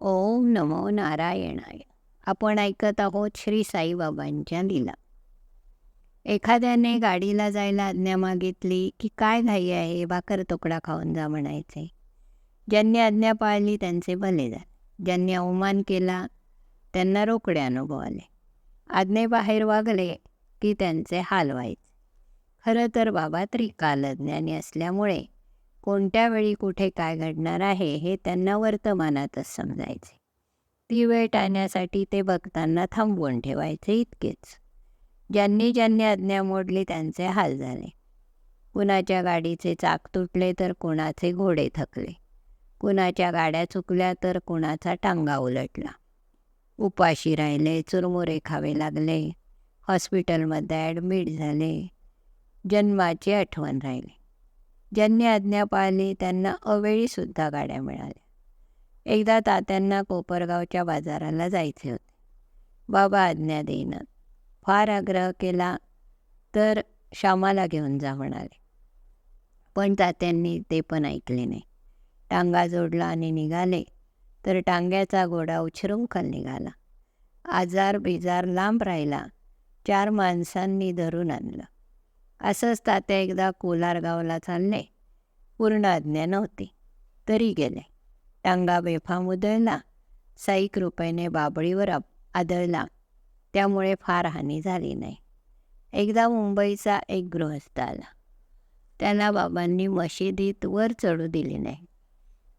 ओम नमो नारायणाय. आपण ऐकत आहोत श्री साईबाबांच्या लीला. एखाद्याने गाडीला जायला आज्ञा मागितली की काय घाई आहे भाकर तुकडा खाऊन जा म्हणायचे. ज्यांनी आज्ञा पाळली त्यांचे भले झाले. ज्यांनी अवमान केला त्यांना रोकडे अनुभव आले. आज्ञेबाहेर वागले की त्यांचे हाल व्हायचे. खरं तर बाबा त्रिकालज्ञानी असल्यामुळे कोणत्या वेळी कुठे काय घडणार आहे हे त्यांना वर्तमानातच समजायचे. ती वेळ टाळण्यासाठी ते बघताना थांबवून ठेवायचे इतकेच. ज्यांनी ज्यांनी आज्ञा मोडली त्यांचे हाल झाले. कुणाच्या गाडीचे चाक तुटले तर कुणाचे घोडे थकले. कुणाच्या गाड्या चुकल्या तर कुणाचा टांगा उलटला. उपाशी राहिले चुरमुरे खावे लागले. हॉस्पिटलमध्ये ॲडमिट झाले. जन्माची आठवण राहिली. ज्यांनी आज्ञा पाळली त्यांना अवेळीसुद्धा गाड्या मिळाल्या. एकदा तात्यांना कोपरगावच्या बाजाराला जायचे होते. बाबा आज्ञा देईनात फार आग्रह केला तर श्यामाला घेऊन जा म्हणाले. पण तात्यांनी ते पण ऐकले नाही. टांगा जोडला आणि निघाले तर टांग्याचा घोडा उछरुंखल निघाला. आजार बिजार लांब राहिला. चार माणसांनी धरून आणलं. असंच तात्या एकदा कोलारगावला चालले. पूर्ण आज्ञा नव्हती तरी गेले. टांगा बेफाम उदळला साई कृपेने बाबळीवर आदळला. त्यामुळे फार हानी झाली नाही. एकदा मुंबईचा एक गृहस्थ आला. त्याला बाबांनी मशिदीत वर चढू दिली नाही.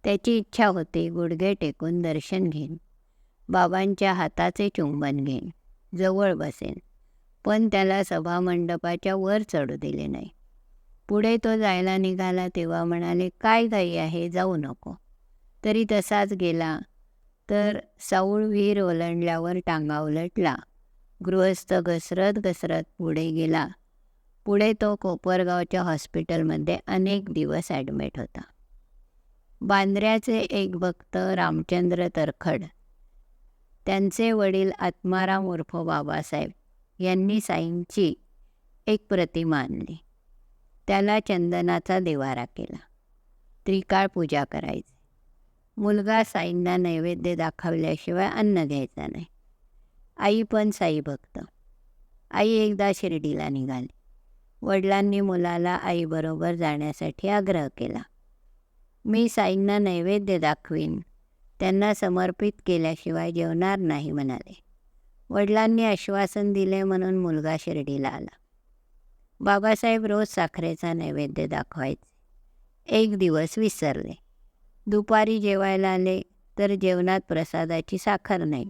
त्याची इच्छा होती गुडघे टेकून दर्शन घेईन. बाबांच्या हाताचे चुंबन घेईन. जवळ बसेन. पण त्याला सभामंडपाच्या वर चढू दिले नाही. पुढे तो जायला निघाला तेव्हा म्हणाले काय घाई आहे जाऊ नको. तरी तसाच गेला. तर साऊळ विहीर ओलांडल्यावर टांगा उलटला. गृहस्थ घसरत घसरत पुढे गेला. पुढे तो कोपरगावच्या हॉस्पिटलमध्ये अनेक दिवस ॲडमिट होता. बांद्र्याचे एक भक्त रामचंद्र तरखड. त्यांचे वडील आत्माराम उर्फ बाबासाहेब यांनी साईंची एक प्रतिमा आणली. त्याला चंदनाचा देवारा केला. त्रिकाळ पूजा करायची. मुलगा साईंना नैवेद्य दाखवल्याशिवाय अन्न घ्यायचा नाही. आई पण साई भक्त. आई एकदा शिर्डीला निघाली. वडिलांनी मुलाला आईबरोबर जाण्यासाठी आग्रह केला. मी साईंना नैवेद्य दाखवीन. त्यांना समर्पित केल्याशिवाय जेवणार नाही म्हणाले. वडिलांनी आश्वासन दिले म्हणून मुलगा शिर्डीला आला. बाबासाहेब रोज साखरेचा नैवेद्य दाखवायचे. एक दिवस विसरले. दुपारी जेवायला आले तर जेवणात प्रसादाची साखर नाही.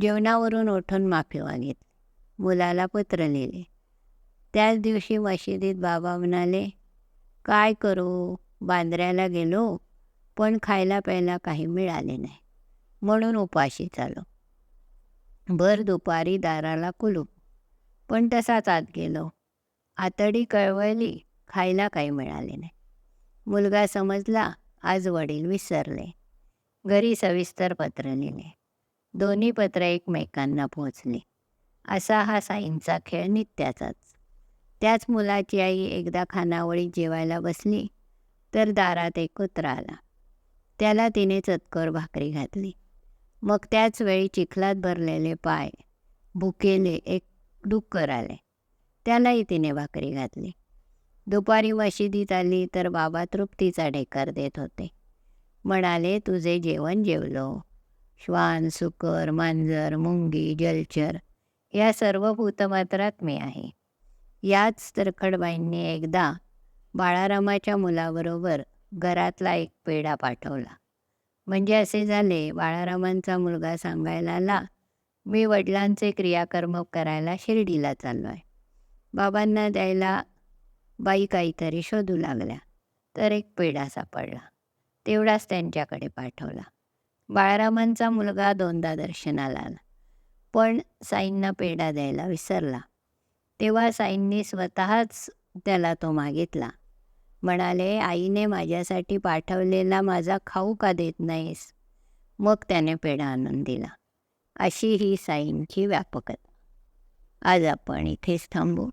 जेवणावरून उठून माफी मागितली. मुलाला पत्र लिहिले. त्याच दिवशी मशिदीत बाबा म्हणाले काय करू? बांद्र्याला गेलो पण खायला प्यायला काही मिळाले नाही. म्हणून उपाशी चालो. भर दुपारी दाराला कुलूप. पण तसाच आत गेलो. आतडी कळवळली खायला काही मिळाले नाही. मुलगा समजला आज वडील विसरले. घरी सविस्तर पत्र लिहिले. दोन्ही पत्र एकमेकांना पोचली असा हा साईंचा खेळ नित्याचाच. त्याच मुलाची आई एकदा खानावळीत जेवायला बसली तर दारात एक कुत्रा आला. त्याला तिने चतकर भाकरी घातली. मग त्याच वेळी चिखलात भरलेले पाय भुकेले एक डुक्कर आले त्यालाही तिने भाकरी घातली. दुपारी मशिदीत आली तर बाबा तृप्तीचा ढेकर देत होते. म्हणाले तुझे जेवण जेवलो. श्वान सुकर मांजर मुंगी जलचर या सर्व भूतमात्रात मी आहे. याच तरखडबाईंनी एकदा बाळारामाच्या मुलाबरोबर घरातला एक पेढा पाठवला. म्हणजे असे झाले बाळारामांचा मुलगा सांगायला आला मी वडिलांचे क्रियाकर्म करायला शिर्डीला चाललो आहे बाबांना द्यायला बाई काहीतरी शोधू लागल्या तर एक पेढा सापडला. तेवढाच त्यांच्याकडे पाठवला. बाळारामांचा मुलगा दोनदा दर्शनाला आला पण साईंना पेढा द्यायला विसरला. तेव्हा साईंनी स्वतःच त्याला तो मागितला. म्हणाले आईने माझ्यासाठी पाठवलेला माझा खाऊ का देत नाहीस? मग त्याने पेढा आणून दिला. अशी ही साईंची व्यापकता. आज आपण इथेच थांबू.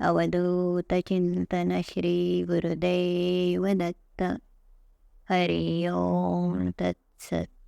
अवधूत चिंतन श्री गुरुदेव दत्त. हरि ओम तत्सत.